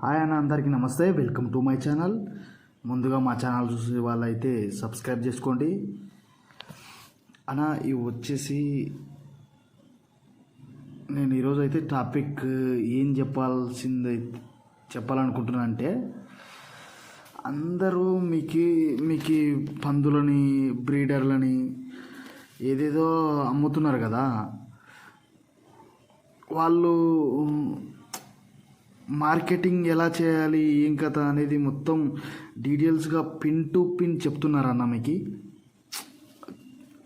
Hi అన్న అందరికీ నమస్తే. వెల్కమ్ టు మై ఛానల్ ముందుగా మా ఛానల్ చూసే వాళ్ళైతే సబ్స్క్రైబ్ చేసుకోండి. అన్న ఇవి వచ్చేసి నేను ఈరోజు అయితే టాపిక్ ఏం చెప్పాల్సింది చెప్పాలనుకుంటున్నా అంటే అందరూ మీకు మీకు పందులని బ్రీడర్లని ఏదేదో అమ్ముతున్నారు కదా. వాళ్ళు మార్కెటింగ్ ఎలా చేయాలి ఏం కథ అనేది మొత్తం డీటెయిల్స్గా పిన్ టు పిన్ చెప్తున్నారు అన్న మీకు?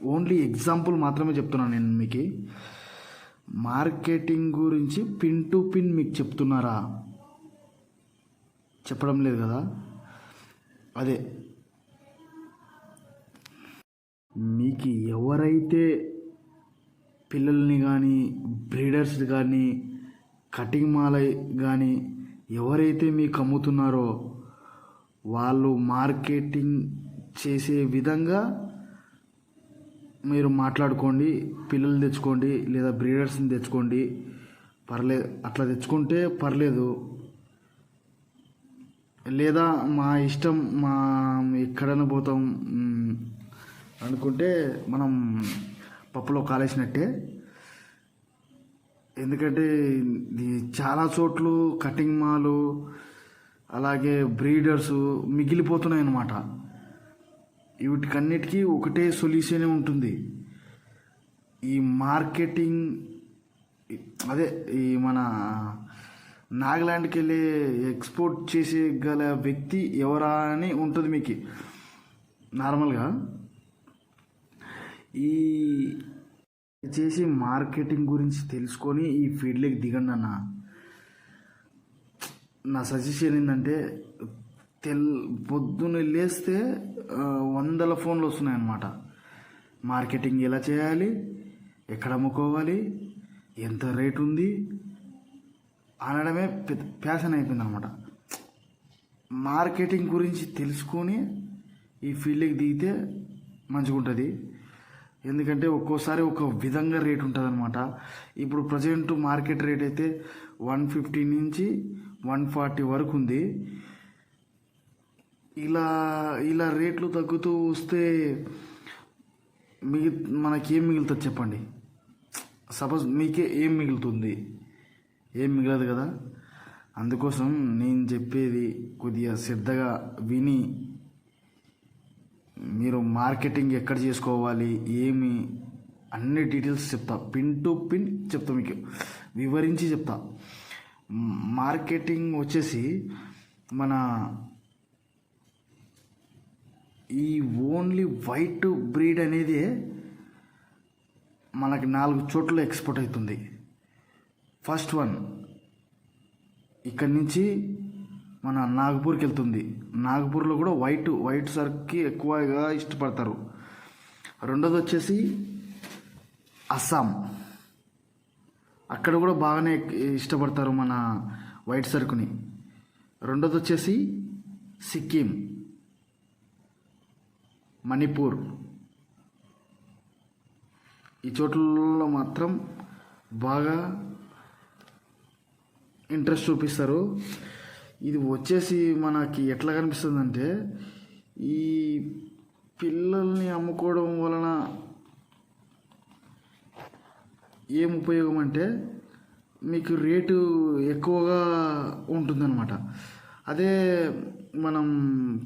ఓన్లీ ఎగ్జాంపుల్ మాత్రమే చెప్తున్నాను నేను మీకు. మార్కెటింగ్ గురించి పిన్ టు పిన్ మీకు చెప్తున్నారా? చెప్పడం లేదు కదా? అదే. మీకు ఎవరైతే పిల్లల్ని కానీ బ్రీడర్స్ కానీ కటింగ్ మాల కానీ ఎవరైతే మీకు అమ్ముతున్నారో వాళ్ళు మార్కెటింగ్ చేసే విధంగా మీరు మాట్లాడుకోండి పిల్లలు తెచ్చుకోండి లేదా బ్రీడర్స్ని తెచ్చుకోండి. పర్లేదు అట్లా తెచ్చుకుంటే పర్లేదు. లేదా మా ఇష్టం మా ఎక్కడైనా పోతాం అనుకుంటే మనం పప్పులో కాలేసినట్టే ఎందుకంటే చాలా చోట్లు కటింగ్ మాలు అలాగే బ్రీడర్స్ మిగిలిపోతున్నాయి అన్నమాట వీటికన్నిటికీ ఒకటే సొల్యూషనే ఉంటుంది. ఈ మార్కెటింగ్ అదే ఈ మన నాగాలాండ్కి వెళ్ళి ఎక్స్పోర్ట్ చేసే గల వ్యక్తి ఎవరా అని ఉంటుంది మీకు. నార్మల్గా ఈ దయచేసి మార్కెటింగ్ గురించి తెలుసుకొని ఈ ఫీల్డ్లోకి దిగండి అన్న. నా సజెషన్ ఏంటంటే తెల్ పొద్దున్న లేస్తే వందల ఫోన్లు వస్తున్నాయి అన్నమాట మార్కెటింగ్ ఎలా చేయాలి? ఎక్కడ అమ్ముకోవాలి? ఎంత రేట్ ఉంది? అనడమే ప్యాషన్ అయిపోయింది అనమాట మార్కెటింగ్ గురించి తెలుసుకొని ఈ ఫీల్డ్కి దిగితే మంచిగా ఉంటుంది ఎందుకంటే ఒక్కోసారి ఒక విధంగా రేట్ ఉంటుంది అనమాట ఇప్పుడు ప్రజెంట్ మార్కెట్ రేట్ అయితే వన్ ఫిఫ్టీ నుంచి వన్ ఫార్టీ వరకు ఉంది. ఇలా ఇలా రేట్లు తగ్గుతూ వస్తే మిగి మనకేం మిగులుతుంది చెప్పండి? సపోజ్ మీకే ఏం మిగులుతుంది? ఏం మిగలదు కదా. అందుకోసం నేను చెప్పేది కొద్దిగా శ్రద్ధగా విని మీరు మార్కెటింగ్ ఎక్కడ చేసుకోవాలి ఏమి అన్ని డీటెయిల్స్ చెప్తా. పిన్ టు పిన్ చెప్తా మీకు. వివరించి చెప్తా. మార్కెటింగ్ వచ్చేసి మన ఈ ఓన్లీ వైట్ బ్రీడ్ అనేది మనకి నాలుగు చోట్ల ఎక్స్పోర్ట్ అవుతుంది. ఫస్ట్ వన్ ఇక్కడి నుంచి మన నాగపూర్కి వెళ్తుంది. నాగపూర్లో కూడా వైట్ వైట్ సర్క్కి ఎక్కువగా ఇష్టపడతారు. రెండోది వచ్చేసి అస్సాం. అక్కడ కూడా బాగానే ఇష్టపడతారు మన వైట్ సర్కుని. రెండోది వచ్చేసి సిక్కిం. మణిపూర్. ఈ చోట్లలో మాత్రం బాగా ఇంట్రెస్ట్ చూపిస్తారు. ఇది వచ్చేసి మనకి ఎట్లా కనిపిస్తుందంటే ఈ పిల్లల్ని అమ్ముకోవడం వలన ఏం ఉపయోగం అంటే మీకు రేటు ఎక్కువగా ఉంటుందన్నమాట. అదే మనం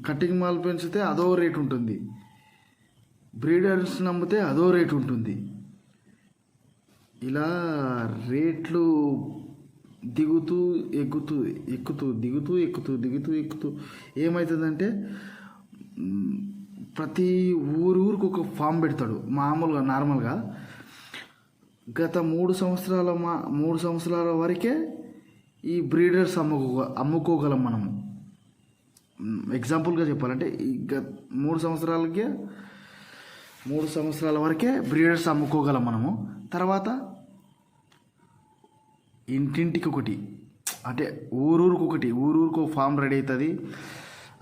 కటింగ్ మాల్ పెంచితే అదో రేట్ ఉంటుంది. బ్రీడర్స్ నమ్మితే అదో రేట్ ఉంటుంది. ఇలా రేట్లు దిగుతూ ఎక్కుతూ ఎక్కుతూ దిగుతూ ఎక్కుతూ దిగుతూ ఎక్కుతూ ఏమవుతుందంటే ప్రతి ఊరు ఊరికి ఒక ఫామ్ పెడతాడు. మామూలుగా నార్మల్గా. గత మూడు సంవత్సరాల మా మూడు సంవత్సరాల వరకే ఈ బ్రీడర్స్ అమ్ముకో అమ్ముకోగలం మనము. ఎగ్జాంపుల్గా చెప్పాలంటే ఈ గత మూడు సంవత్సరాలకే మూడు సంవత్సరాల వరకే బ్రీడర్స్ అమ్ముకోగలం మనము. తర్వాత ఇంటింటికి ఒకటి అంటే ఊరూరికి ఒకటి ఊరూరికి ఒక ఫామ్ రెడీ అవుతుంది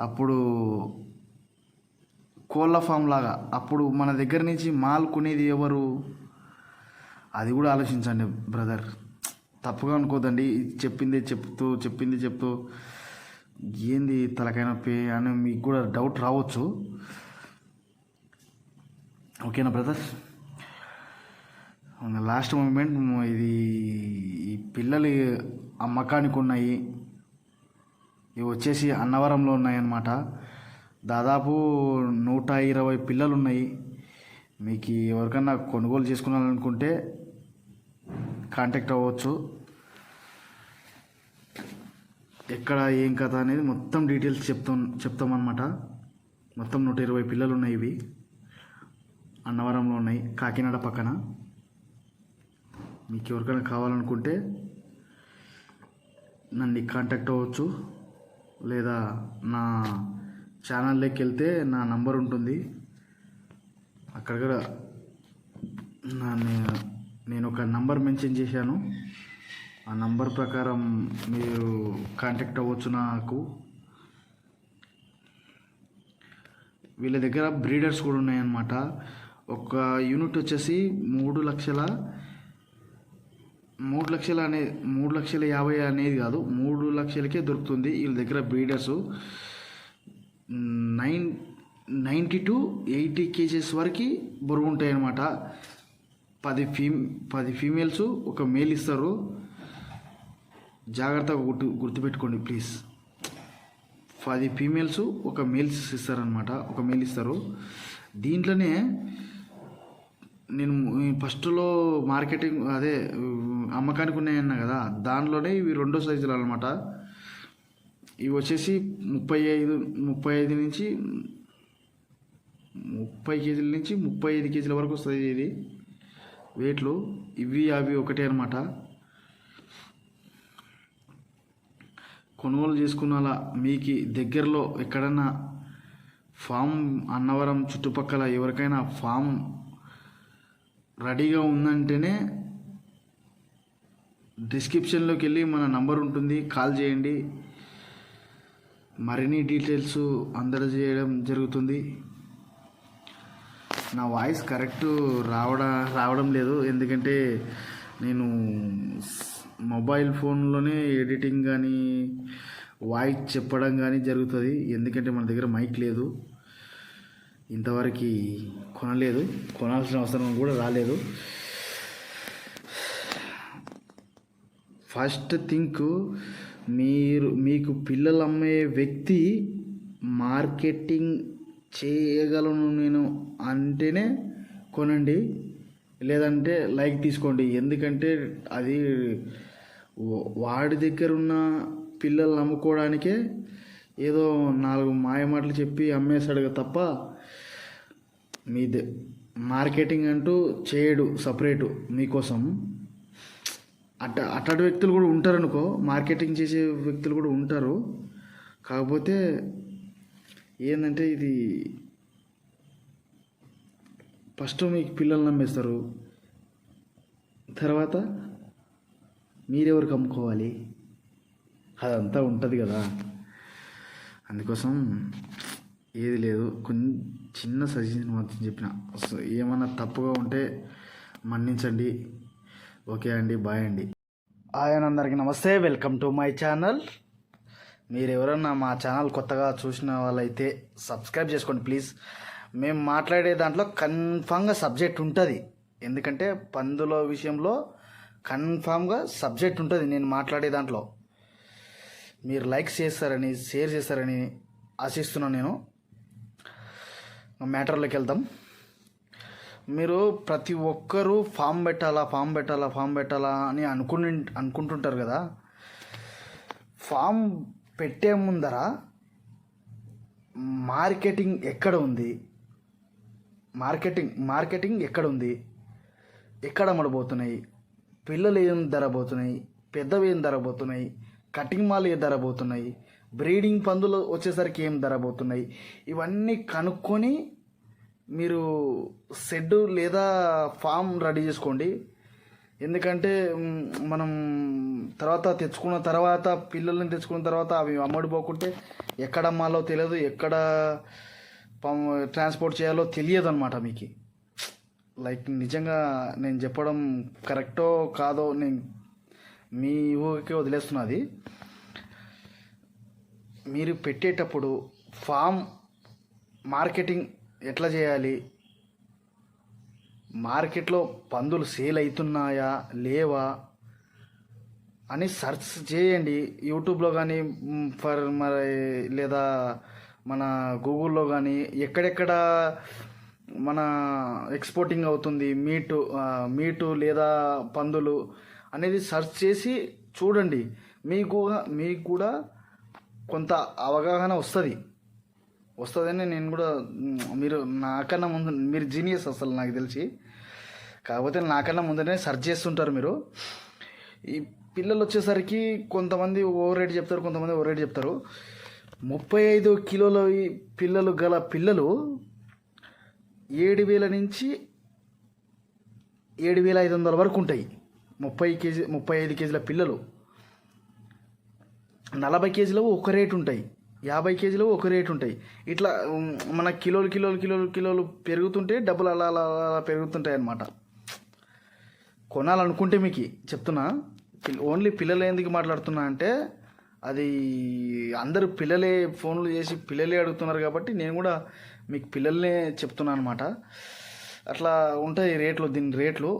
అప్పుడు కోళ్ళ ఫామ్ లాగా. అప్పుడు మన దగ్గర నుంచి మాల్ కొనేది ఎవరు? అది కూడా ఆలోచించండి బ్రదర్. తప్పుగా అనుకోదండి చెప్పింది చెప్తూ చెప్పింది చెప్తూ. ఏంది తలకాయ నొప్పి అని మీకు కూడా డౌట్ రావచ్చు. ఓకేనా బ్రదర్? లాస్ట్ మూమెంట్ ఇది ఈ పిల్లలు అమ్మకానికి ఉన్నాయి. ఇవి వచ్చేసి అన్నవరంలో ఉన్నాయన్నమాట. దాదాపు నూట ఇరవై పిల్లలు ఉన్నాయి. మీకు ఎవరికన్నా కొనుగోలు చేసుకున్నారనుకుంటే కాంటాక్ట్ అవ్వచ్చు. ఎక్కడ ఏం కథ అనేది మొత్తం డీటెయిల్స్ చెప్తాం చెప్తామన్నమాట. మొత్తం నూట ఇరవై పిల్లలు ఉన్నాయి ఇవి. అన్నవరంలో ఉన్నాయి. కాకినాడ పక్కన. మీకు ఎవరికైనా కావాలనుకుంటే నన్ను కాంటాక్ట్ అవ్వచ్చు. లేదా నా ఛానల్లోకి వెళ్తే నా నంబర్ ఉంటుంది. అక్కడ కూడా నా నేను ఒక నంబర్ మెన్షన్ చేశాను. ఆ నంబర్ ప్రకారం మీరు కాంటాక్ట్ అవ్వచ్చు నాకు. వీళ్ళ దగ్గర బ్రీడర్స్ కూడా ఉన్నాయన్నమాట. ఒక యూనిట్ వచ్చేసి మూడు లక్షల మూడు లక్షల అనే మూడు లక్షల యాభై అనేది కాదు మూడు లక్షలకే దొరుకుతుంది వీళ్ళ దగ్గర breeders. Nine ninety to eighty kgs వరకు బరువు ఉంటాయన్నమాట. పది ఫీ పది ఫీమేల్స్ ఒక మేల్ ఇస్తారు. జాగ్రత్తగా గుర్తు గుర్తుపెట్టుకోండి ప్లీజ్. పది ఫీమేల్స్ ఒక మేల్స్ ఇస్తారనమాట ఒక మేల్ ఇస్తారు. దీంట్లోనే నేను ఫస్ట్లో మార్కెటింగ్ అదే అమ్మకానికి ఉన్నాయన్నా కదా దానిలోనే ఇవి రెండో సైజులు అనమాట ఇవి వచ్చేసి ముప్పై ఐదు ముప్పై ఐదు నుంచి ముప్పై కేజీల నుంచి ముప్పై ఐదు కేజీల వరకు వస్తుంది ఇది. వెయిట్లు ఇవి అవి ఒకటే అనమాట కొనుగోలు చేసుకున్న మీకు దగ్గరలో ఎక్కడన్నా ఫామ్ అన్నవరం చుట్టుపక్కల ఎవరికైనా ఫామ్ రెడీగా ఉందంటేనే డిస్క్రిప్షన్లోకి వెళ్ళి మన నంబర్ ఉంటుంది. కాల్ చేయండి. మరిన్ని డీటెయిల్స్ అందజేయడం జరుగుతుంది. నా వాయిస్ కరెక్ట్ రావడం రావడం లేదు. ఎందుకంటే నేను మొబైల్ ఫోన్లోనే ఎడిటింగ్ కానీ వాయిస్ చెప్పడం కానీ జరుగుతుంది. ఎందుకంటే మన దగ్గర మైక్ లేదు. ఇంతవరకు కొనలేదు. కొనాల్సిన అవసరం కూడా రాలేదు. ఫస్ట్ థింక్ మీరు మీకు పిల్లలు అమ్మే వ్యక్తి మార్కెటింగ్ చేయగలను నేను అంటేనే కొనండి. లేదంటే లైక్ తీసుకోండి. ఎందుకంటే అది వాడి దగ్గర ఉన్న పిల్లల్ని అమ్ముకోవడానికే ఏదో నాలుగు మాయ మాటలు చెప్పి అమ్మేస్తాడు తప్ప మీ ద- మార్కెటింగ్ అంటూ చేయడు సపరేటు మీకోసం. అట్ట అట్లాంటి వ్యక్తులు కూడా ఉంటారు అనుకో మార్కెటింగ్ చేసే వ్యక్తులు కూడా ఉంటారు. కాకపోతే ఏంటంటే ఇది ఫస్ట్ మీకు పిల్లల్ని నమ్మేస్తారు. తర్వాత మీరెవరికి అమ్ముకోవాలి అదంతా ఉంటుంది కదా. అందుకోసం ఏది లేదు. కొన్ని చిన్న సజెషన్ మాత్రం చెప్పిన. ఏమన్నా తప్పుగా ఉంటే మన్నించండి. ఓకే అండి బాయ్ అండి. ఆయన అందరికీ నమస్తే వెల్కమ్ టు మై ఛానల్. మీరు ఎవరన్నా మా ఛానల్ కొత్తగా చూసిన వాళ్ళైతే సబ్స్క్రైబ్ చేసుకోండి ప్లీజ్. మేము మాట్లాడే దాంట్లో కన్ఫామ్గా సబ్జెక్ట్ ఉంటుంది. ఎందుకంటే పందుల విషయంలో కన్ఫామ్గా సబ్జెక్ట్ ఉంటుంది నేను మాట్లాడే దాంట్లో. మీరు లైక్స్ చేస్తారని షేర్ చేస్తారని ఆశిస్తున్నాను నేను. మ్యాటర్లోకి వెళ్దాం. మీరు ప్రతి ఒక్కరూ ఫామ్ పెట్టాలా ఫామ్ పెట్టాలా ఫామ్ పెట్టాలా అని అనుకుని అనుకుంటుంటారు కదా. ఫామ్ పెట్టే ముందర మార్కెటింగ్ ఎక్కడ ఉంది? మార్కెటింగ్ మార్కెటింగ్ ఎక్కడ ఉంది? ఎక్కడ అమ్మడబోతున్నాయి పిల్లలు ఏం ధర పోతున్నాయి? పెద్దవి ఏం ధర పోతున్నాయి? కటింగ్ మాల్ ఏ ధర పోతున్నాయి? బ్రీడింగ్ పందులు వచ్చేసరికి ఏం ధర పోతున్నాయి? ఇవన్నీ కనుక్కొని మీరు షెడ్ లేదా ఫామ్ రెడీ చేసుకోండి. ఎందుకంటే మనం తర్వాత తెచ్చుకున్న తర్వాత పిల్లల్ని తెచ్చుకున్న తర్వాత అవి అమ్మడిపోకుంటే ఎక్కడ అమ్మాలో తెలియదు ఎక్కడ ట్రాన్స్పోర్ట్ చేయాలో తెలియదు అనమాట మీకు. లైక్ నిజంగా నేను చెప్పడం కరెక్టో కాదో నేను మీ ఊరికే వదిలేస్తున్నది మీరు పెట్టేటప్పుడు ఫామ్ మార్కెటింగ్ ఎట్లా చేయాలి? మార్కెట్లో పందులు సేల్ అవుతున్నాయా లేవా? అని సెర్చ్ చేయండి. యూట్యూబ్లో కానీ ఫర్ మరి లేదా మన గూగుల్లో కానీ ఎక్కడెక్కడ మన ఎక్స్పోర్టింగ్ అవుతుంది? మీటు మీటు లేదా పందులు అనేది సెర్చ్ చేసి చూడండి. మీకు మీకు కూడా కొంత అవగాహన వస్తుంది. వస్తుందని నేను కూడా మీరు నాకన్నా ముందు మీరు జీనియస్ అసలు నాకు తెలిసి. కాకపోతే నాకన్నా ముందనే సర్చ్ చేస్తుంటారు మీరు. ఈ పిల్లలు వచ్చేసరికి కొంతమంది ఓవర్ రేట్ చెప్తారు కొంతమంది ఓవర్ రేట్ చెప్తారు. ముప్పై ఐదు కిలోల పిల్లలు గల పిల్లలు ఏడు వేల నుంచి ఏడు వేల ఐదు వందల వరకు ఉంటాయి. ముప్పై కేజీ ముప్పై ఐదు కేజీల పిల్లలు. నలభై కేజీలు ఒక రేటు ఉంటాయి. యాభై కేజీలు ఒక రేటు ఉంటాయి. ఇట్లా మన కిలోలు కిలోలు కిలోలు కిలోలు పెరుగుతుంటే డబ్బులు అలా అలా అలా పెరుగుతుంటాయి అన్నమాట. కొనాలనుకుంటే మీకు చెప్తున్నా ఓన్లీ పిల్లలు ఎందుకు మాట్లాడుతున్నా అంటే అది అందరూ పిల్లలే ఫోన్లు చేసి పిల్లలే అడుగుతున్నారు కాబట్టి నేను కూడా మీకు పిల్లల్నే చెప్తున్నాను అనమాట అట్లా ఉంటాయి రేట్లు దీని రేట్లు.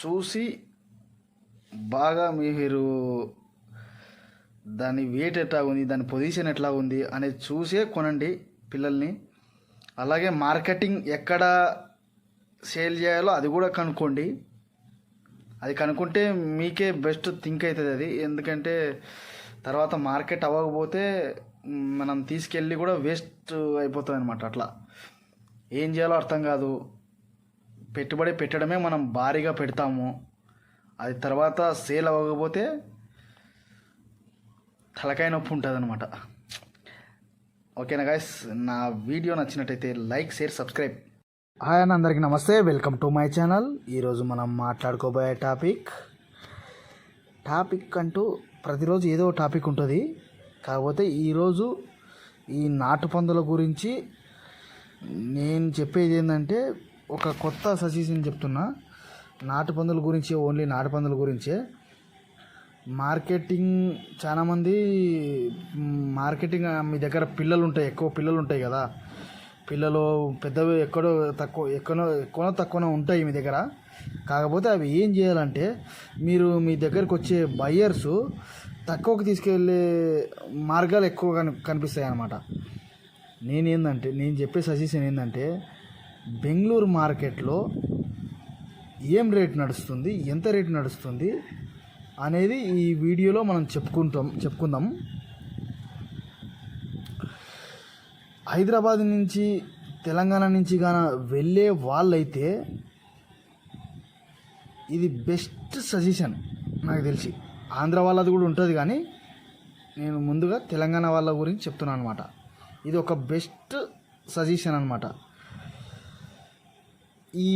చూసి బాగా మీరు దాని వెయిట్ ఎట్లా ఉంది దాని పొజిషన్ ఎట్లా ఉంది అనేది చూసే కొనండి పిల్లల్ని. అలాగే మార్కెటింగ్ ఎక్కడ సేల్ చేయాలో అది కూడా కనుక్కోండి. అది కనుక్కుంటే మీకే బెస్ట్ థింక్ అవుతుంది అది. ఎందుకంటే తర్వాత మార్కెట్ అవ్వకపోతే మనం తీసుకెళ్ళి కూడా వేస్ట్ అయిపోతుంది అనమాట అట్లా. ఏం చేయాలో అర్థం కాదు. పెట్టుబడి పెట్టడమే మనం భారీగా పెడతాము. అది తర్వాత సేల్ అవ్వకపోతే తలకాయ నొప్పి ఉంటుంది అనమాట ఓకేనా గాయస్ నా వీడియో నచ్చినట్టయితే లైక్ షేర్ సబ్స్క్రైబ్. హాయ్ అని అందరికీ నమస్తే. వెల్కమ్ టు మై ఛానల్ ఈరోజు మనం మాట్లాడుకోబోయే టాపిక్ టాపిక్ అంటూ ప్రతిరోజు ఏదో టాపిక్ ఉంటుంది. కాకపోతే ఈరోజు ఈ నాటు పందుల గురించి నేను చెప్పేది ఏంటంటే ఒక కొత్త సజెషన్ చెప్తున్నా. నాటు పందుల గురించి ఓన్లీ నాటు పందుల గురించే. మార్కెటింగ్ చాలామంది మార్కెటింగ్ మీ దగ్గర పిల్లలు ఉంటాయి ఎక్కువ పిల్లలు ఉంటాయి కదా. పిల్లలు పెద్దవి ఎక్కడో తక్కువ ఎక్కడో ఎక్కువనో తక్కువనో ఉంటాయి మీ దగ్గర. కాకపోతే అవి ఏం చేయాలంటే మీరు మీ దగ్గరకు వచ్చే బయ్యర్స్ తక్కువకి తీసుకెళ్ళే మార్గాలు ఎక్కువ కని కనిపిస్తాయి అన్నమాట నేనేందంటే నేను చెప్పే సజెషన్ ఏంటంటే బెంగళూరు మార్కెట్లో ఏం రేట్ నడుస్తుంది ఎంత రేట్ నడుస్తుంది అనేది ఈ వీడియోలో మనం చెప్పుకుంటాం చెప్పుకుందాం. హైదరాబాద్ నుంచి తెలంగాణ నుంచి గాన వెళ్ళే వాళ్ళైతే ఇది బెస్ట్ సజెషన్ నాకు తెలిసి. ఆంధ్ర వాళ్ళది కూడా ఉంటుంది కానీ నేను ముందుగా తెలంగాణ వాళ్ళ గురించి చెప్తున్నాను అనమాట ఇది ఒక బెస్ట్ సజెషన్ అనమాట ఈ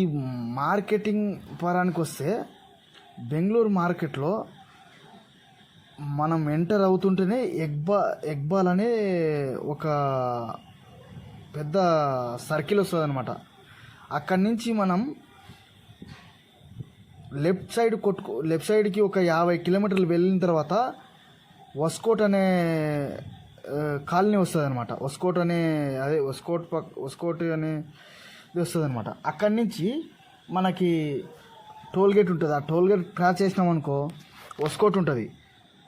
మార్కెటింగ్ పరానికి వస్తే బెంగళూరు మార్కెట్లో మనం ఎంటర్ అవుతుంటేనే ఎగ్బా ఎగ్బాల్ అనే ఒక పెద్ద సర్కిల్ వస్తుంది అనమాట అక్కడి నుంచి మనం లెఫ్ట్ సైడ్ కొట్టుకు లెఫ్ట్ సైడ్కి ఒక యాభై కిలోమీటర్లు వెళ్ళిన తర్వాత వస్కోట్ అనే కాలనీ వస్తుంది అనమాట వస్కోట్ అనే అదే వస్కోట్ పక్ వస్కోట్ అనే ఇది వస్తుంది అనమాట అక్కడి నుంచి మనకి టోల్ గేట్ ఉంటుంది. ఆ టోల్ గేట్ క్రాస్ చేసినాం అనుకో వస్కోట్ ఉంటుంది.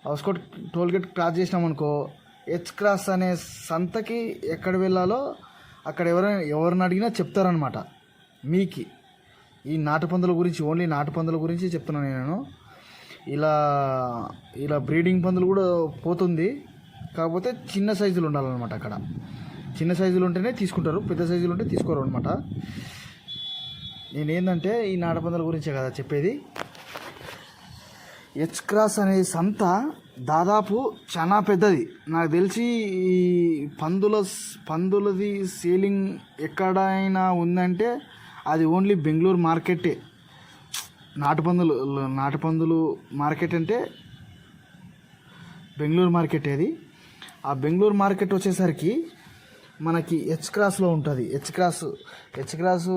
ఆ వస్కోట్ టోల్ గేట్ క్రాస్ చేసినాం అనుకో హెచ్ క్రాస్ అనే సంతకి ఎక్కడ వెళ్ళాలో అక్కడ ఎవరైనా ఎవరిని అడిగినా చెప్తారనమాట మీకి. ఈ నాటు పందుల గురించి ఓన్లీ నాటు పందుల గురించి చెప్తున్నాను నేను. ఇలా ఇలా బ్రీడింగ్ పందులు కూడా పోతుంది. కాకపోతే చిన్న సైజులు ఉండాలన్నమాట అక్కడ. చిన్న సైజులు ఉంటేనే తీసుకుంటారు పెద్ద సైజులు ఉంటే తీసుకోరు అనమాట నేనేందంటే ఈ నాటు గురించే కదా చెప్పేది. హెచ్ క్రాస్ అనే సంత దాదాపు చాలా పెద్దది. నాకు తెలిసి ఈ పందుల పందులది సేలింగ్ ఎక్కడైనా ఉందంటే అది ఓన్లీ బెంగళూరు మార్కెటే నాటుపందులు నాటుపందులు మార్కెట్ అంటే బెంగళూరు మార్కెట్ అది. ఆ బెంగళూరు మార్కెట్ వచ్చేసరికి మనకి హెచ్ క్రాస్లో ఉంటుంది. H cross H cross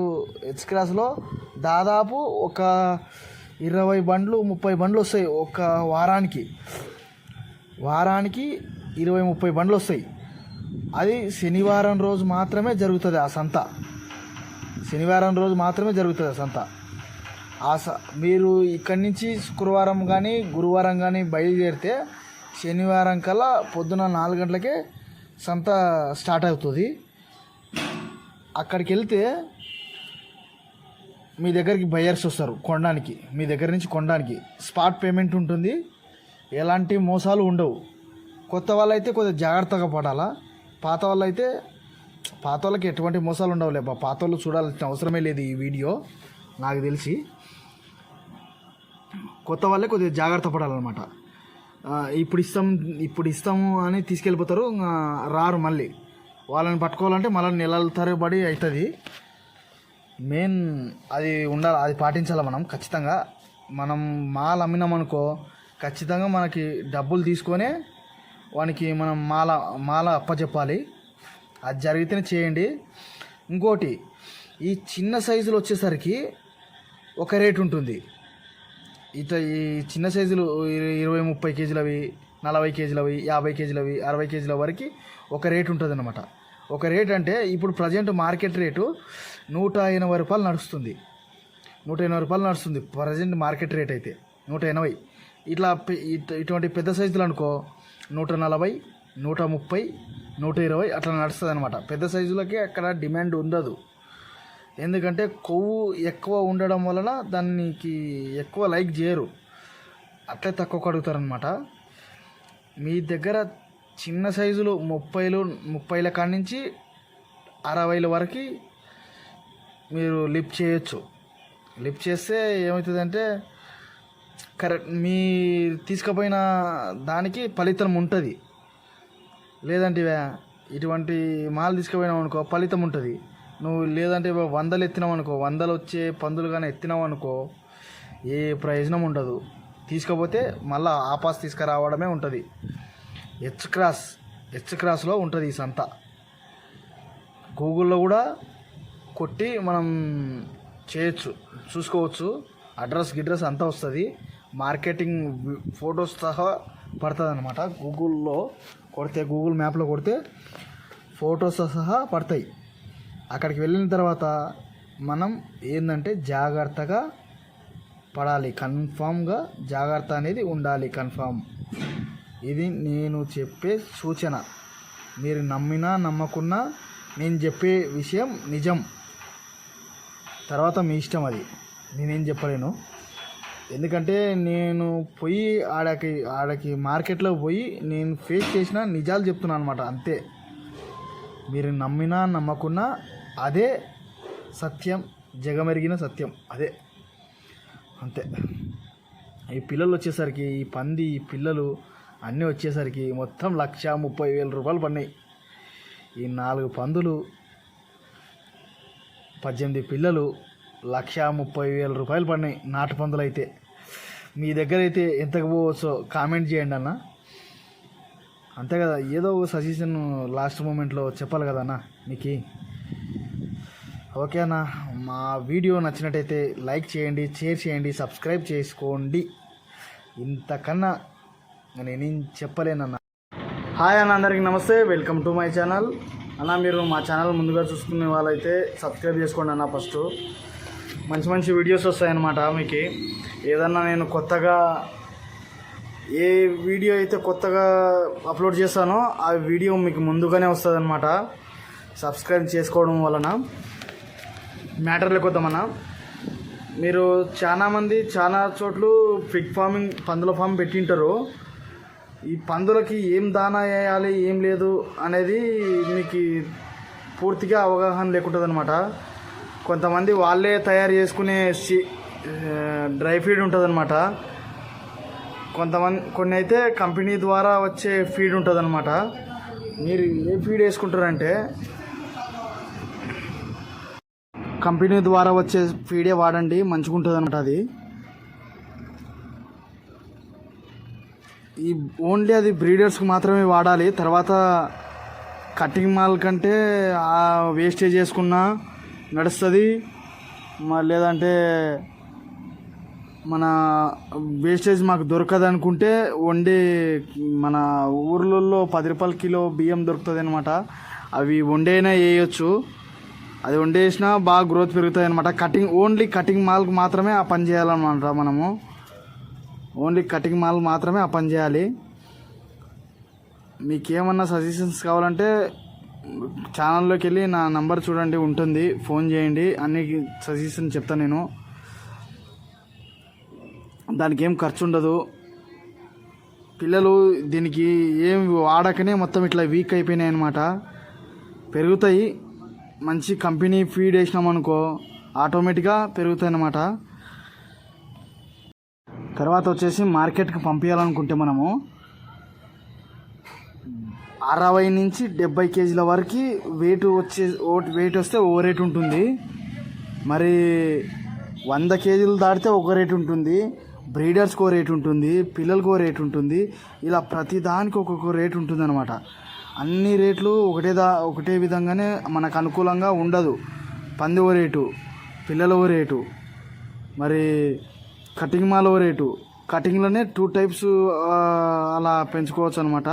H క్రాస్లో దాదాపు ఒక ఇరవై బండ్లు ముప్పై బండ్లు వస్తాయి ఒక వారానికి. వారానికి ఇరవై ముప్పై బండ్లు వస్తాయి. అది శనివారం రోజు మాత్రమే జరుగుతుంది ఆ సంత. శనివారం రోజు మాత్రమే జరుగుతుంది ఆ సంత. ఆ స మీరు ఇక్కడి నుంచి శుక్రవారం కానీ గురువారం కానీ బయలుదేరితే శనివారం కల్లా పొద్దున నాలుగు గంటలకే సంత స్టార్ట్ అవుతుంది. అక్కడికి వెళ్తే మీ దగ్గరికి బయర్స్ వస్తారు కొనడానికి. మీ దగ్గర నుంచి కొనడానికి. స్పాట్ పేమెంట్ ఉంటుంది. ఎలాంటి మోసాలు ఉండవు. కొత్త వాళ్ళైతే కొద్దిగా జాగ్రత్తగా పడాలా? పాత వాళ్ళైతే పాత వాళ్ళకి ఎటువంటి మోసాలు ఉండవులే బా పాత వాళ్ళు చూడాల్సిన అవసరమే లేదు ఈ వీడియో. నాకు తెలిసి కొత్త వాళ్ళే కొద్దిగా జాగ్రత్త పడాలన్నమాట. ఇప్పుడు ఇస్తాం ఇప్పుడు ఇస్తాము అని తీసుకెళ్ళిపోతారు. రారు మళ్ళీ. వాళ్ళని పట్టుకోవాలంటే మళ్ళీ నెలల తరబడి అవుతుంది. మెయిన్ అది ఉండాలి అది పాటించాలి మనం ఖచ్చితంగా. మనం మాల్ అమ్మినామనుకో ఖచ్చితంగా మనకి డబ్బులు తీసుకొనే వానికి మనం మాల మాల అప్పచెప్పాలి అది జరిగితేనే చేయండి. ఇంకోటి ఈ చిన్న సైజులు వచ్చేసరికి ఒక రేట్ ఉంటుంది. ఇట్లా ఈ చిన్న సైజులు ఇరవై ముప్పై కేజీలవి నలభై కేజీలవి యాభై కేజీలవి అరవై కేజీల వరకు ఒక రేట్ ఉంటుంది అనమాట ఒక రేట్ అంటే ఇప్పుడు ప్రజెంట్ మార్కెట్ రేటు నూట ఎనభై రూపాయలు నడుస్తుంది. నూట ఎనభై రూపాయలు నడుస్తుంది ప్రజెంట్ మార్కెట్ రేట్ అయితే. నూట ఎనభై. ఇట్లా ఇటువంటి పెద్ద సైజులు అనుకో నూట నలభై నూట ముప్పై నూట ఇరవై అట్లా నడుస్తుంది అనమాట పెద్ద సైజులకి అక్కడ డిమాండ్ ఉండదు. ఎందుకంటే కొవ్వు ఎక్కువ ఉండడం వలన దానికి ఎక్కువ లైక్ చేయరు. అట్లే తక్కువ కడుగుతారనమాట మీ దగ్గర చిన్న సైజులు ముప్పైలు ముప్పైల కాడి నుంచి అరవైల వరకు మీరు లిఫ్ట్ చేయొచ్చు. లిఫ్ట్ చేస్తే ఏమవుతుందంటే కరెక్ట్ మీ తీసుకుపోయిన దానికి ఫలితం ఉంటుంది. లేదంటే ఇటువంటి మాల్ తీసుకుపోయినాం అనుకో ఫలితం ఉంటుంది. నువ్వు లేదంటే వందలు ఎత్తినావు అనుకో వందలు వచ్చే పందులు కానీ ఎత్తినావు అనుకో ఏ ప్రయోజనం ఉండదు. తీసుకపోతే మళ్ళీ ఆపాస్ తీసుకురావడమే ఉంటుంది. హెచ్ క్రాస్ హెచ్ క్రాస్లో ఉంటుంది ఈ సంత. గూగుల్లో కూడా కొట్టి మనం చేయొచ్చు చూసుకోవచ్చు. అడ్రస్ గిడ్రస్ అంతా వస్తుంది. మార్కెటింగ్ ఫొటోస్ సహా పడుతుంది అనమాట గూగుల్లో కొడితే గూగుల్ మ్యాప్లో కొడితే ఫొటోస్ సహా పడతాయి. అక్కడికి వెళ్ళిన తర్వాత మనం ఏంటంటే జాగ్రత్తగా పడాలి కన్ఫామ్గా జాగ్రత్త అనేది ఉండాలి కన్ఫామ్. ఇది నేను చెప్పే సూచన. మీరు నమ్మినా నమ్మకున్నా నేను చెప్పే విషయం నిజం. తర్వాత మీ ఇష్టం అది. నేనేం చెప్పలేను. ఎందుకంటే నేను పోయి ఆడకి ఆడకి మార్కెట్లో పోయి నేను ఫేస్ చేసిన నిజాలు చెప్తున్నాను అనమాట అంతే. మీరు నమ్మినా నమ్మకున్నా అదే సత్యం జగమెరిగిన సత్యం. అదే. అంతే. ఈ పిల్లలు వచ్చేసరికి ఈ పంది ఈ పిల్లలు అన్నీ వచ్చేసరికి మొత్తం లక్ష ముప్పై వేల రూపాయలు పడినాయి. ఈ నాలుగు పందులు పద్దెనిమిది పిల్లలు లక్ష ముప్పై వేల రూపాయలు పడినాయి నాటు పందులు అయితే మీ దగ్గర అయితే ఎంతకు పోవచ్చో కామెంట్ చేయండి అన్న. అంతే కదా ఏదో ఒక సజెషన్ లాస్ట్ మూమెంట్లో చెప్పాలి కదా అన్న మీకు. ఓకే అన్న. మా వీడియో నచ్చినట్టయితే లైక్ చేయండి షేర్ చేయండి సబ్స్క్రైబ్ చేసుకోండి. ఇంతకన్నా నేనేం చెప్పలేనన్న. హాయ్ అన్న అందరికీ నమస్తే. Welcome to my channel. అన్న మీరు మా ఛానల్ ముందుగా చూసుకునే వాళ్ళైతే సబ్స్క్రైబ్ చేసుకోండి అన్న ఫస్ట్. మంచి మంచి వీడియోస్ వస్తాయన్నమాట మీకు. ఏదన్నా నేను కొత్తగా ఏ వీడియో అయితే కొత్తగా అప్లోడ్ చేస్తానో ఆ వీడియో మీకు ముందుగానే వస్తుందన్నమాట. సబ్స్క్రైబ్ చేసుకోవడం వలన. మ్యాటర్లోకి వద్దామన్నా మీరు చాలామంది చాలా చోట్లు పిగ్ ఫార్మింగ్ పందుల ఫామ్ పెట్టింటారు. ఈ పందులకి ఏం దానా వేయాలి ఏం లేదు అనేది మీకు పూర్తిగా అవగాహన లేకుంటుంది అనమాట కొంతమంది వాళ్ళే తయారు చేసుకునే సి డ్రై ఫీడ్ ఉంటుంది అనమాట కొంతమంది కొన్ని అయితే కంపెనీ ద్వారా వచ్చే ఫీడ్ ఉంటుంది అనమాట మీరు ఏ ఫీడ్ వేసుకుంటారంటే కంపెనీ ద్వారా వచ్చే ఫీడే వాడండి మంచిగా ఉంటుంది అనమాట అది. ఈ ఓన్లీ అది బ్రీడర్స్కి మాత్రమే వాడాలి. తర్వాత కటింగ్ మాల్ కంటే ఆ వేస్టేజ్ చేసుకున్నా నడుస్తుంది. లేదంటే మన వేస్టేజ్ మాకు దొరకదు అనుకుంటే వండే మన ఊర్లలో పది రూపాయల కిలో బియ్యం దొరుకుతుంది అనమాట అవి వండైనా వేయచ్చు. అది వండేసినా బాగా గ్రోత్ పెరుగుతుంది అనమాట కటింగ్ ఓన్లీ కటింగ్ మాల్కి మాత్రమే ఆ పని చేయాలన్నమాట మనము. ఓన్లీ కటింగ్ మాల్ మాత్రమే ఆ పని చేయాలి. మీకేమన్నా సజెషన్స్ కావాలంటే ఛానల్లోకి వెళ్ళి నా నంబర్ చూడండి ఉంటుంది. ఫోన్ చేయండి. అన్ని సజెషన్ చెప్తాను నేను. దానికి ఏం ఖర్చు ఉండదు. పిల్లలు దీనికి ఏం వాడకనే మొత్తం ఇట్లా వీక్ అయిపోయినాయి అనమాట పెరుగుతాయి. మంచి కంపెనీ ఫీడ్ వేసినాం అనుకో ఆటోమేటిక్గా పెరుగుతాయి అన్నమాట తర్వాత వచ్చేసి మార్కెట్కి పంపించాలనుకుంటే మనము అరవై నుంచి డెబ్బై కేజీల వరకు వెయిట్ వచ్చే వెయిట్ వస్తే ఓ రేట్ ఉంటుంది. మరి వంద కేజీలు దాటితే ఒక రేట్ ఉంటుంది. బ్రీడర్స్కి ఓ రేట్ ఉంటుంది పిల్లలకు ఓ రేట్ ఉంటుంది. ఇలా ప్రతి దానికి ఒక్కొక్క రేట్ ఉంటుంది అనమాట అన్ని రేట్లు ఒకటే దా ఒకటే విధంగానే మనకు అనుకూలంగా ఉండదు. పంది ఓ రేటు పిల్లల ఓ రేటు మరి కటింగ్ మాల ఓ రేటు. కటింగ్లోనే టూ టైప్స్ అలా పెంచుకోవచ్చు అనమాట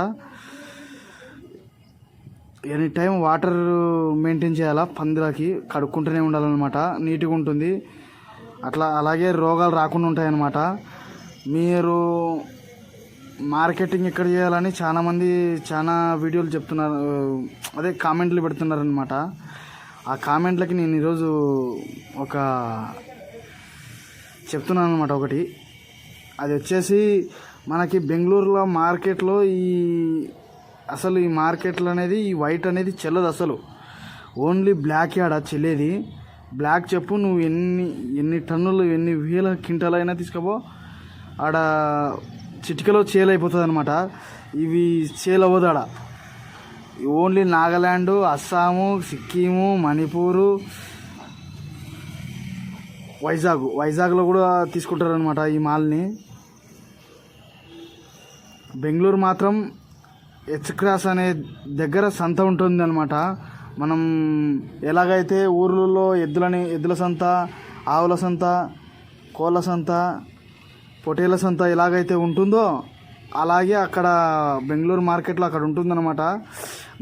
ఎనీ టైం వాటర్ మెయింటైన్ చేయాలా? పందిలకి కడుక్కుంటూనే ఉండాలన్నమాట. నీట్గా ఉంటుంది. అట్లా అలాగే రోగాలు రాకుండా ఉంటాయన్నమాట. మీరు మార్కెటింగ్ ఎక్కడ చేయాలని చాలామంది చాలా వీడియోలు చెప్తున్నారు అదే కామెంట్లు పెడుతున్నారనమాట ఆ కామెంట్లకి నేను ఈరోజు ఒక చెప్తున్నాను అనమాట ఒకటి. అది వచ్చేసి మనకి బెంగళూరులో మార్కెట్లో ఈ అసలు ఈ మార్కెట్లో అనేది ఈ వైట్ అనేది చెల్లదు అసలు. ఓన్లీ బ్లాక్ యాడ చెల్లేది. బ్లాక్ చెప్పు నువ్వు ఎన్ని ఎన్ని టన్నులు ఎన్ని వేల క్వింటాలు అయినా ఆడ చిటికలో సేల్ అయిపోతుంది అనమాట ఇవి సేల్ అవ్వదాడ ఓన్లీ నాగాల్యాండ్ అస్సాము సిక్కిము మణిపూరు వైజాగ్. వైజాగ్లో కూడా తీసుకుంటారనమాట ఈ మాల్ని. బెంగళూరు మాత్రం హెచ్ క్రాస్ అనే దగ్గర సంత ఉంటుంది అనమాట మనం ఎలాగైతే ఊర్లలో ఎద్దులని ఎద్దుల సంత ఆవుల సంత కోళ్ళ సంత పొటేల సంత ఎలాగైతే ఉంటుందో అలాగే అక్కడ బెంగళూరు మార్కెట్లో అక్కడ ఉంటుందన్నమాట.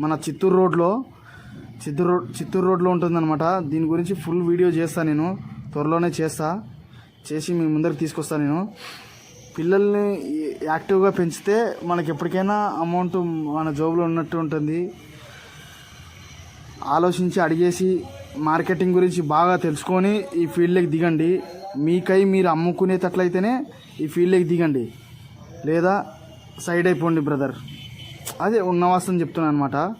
మన చిత్తూరు రోడ్లో చిత్తూరు రోడ్ చిత్తూరు రోడ్లో ఉంటుందన్నమాట. దీని గురించి ఫుల్ వీడియో చేస్తాను నేను. త్వరలోనే చేస్తా. చేసి మీ ముందరికి తీసుకొస్తాను నేను. పిల్లల్ని యాక్టివ్గా పెంచితే మనకి ఎప్పటికైనా అమౌంట్ మన జాబులో ఉన్నట్టు ఉంటుంది. ఆలోచించి అడిగేసి మార్కెటింగ్ గురించి బాగా తెలుసుకొని ఈ ఫీల్డ్లోకి దిగండి. మీకై మీరు అమ్ముకునేటట్లయితేనే ఈ ఫీల్డ్లోకి దిగండి. లేదా సైడ్ అయిపోండి బ్రదర్. అదే ఉన్న వాస్తవం చెప్తున్నాను అనమాట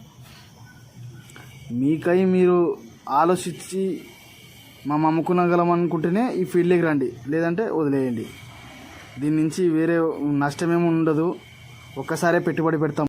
మీకై మీరు ఆలోచించి మనం అమ్ముకునగలం అనుకుంటేనే ఈ ఫీల్డ్లోకి రండి. లేదంటే వదిలేయండి. దీని నుంచి వేరే నష్టమేమి ఉండదు. ఒక్కసారే పెట్టుబడి పెడతాం.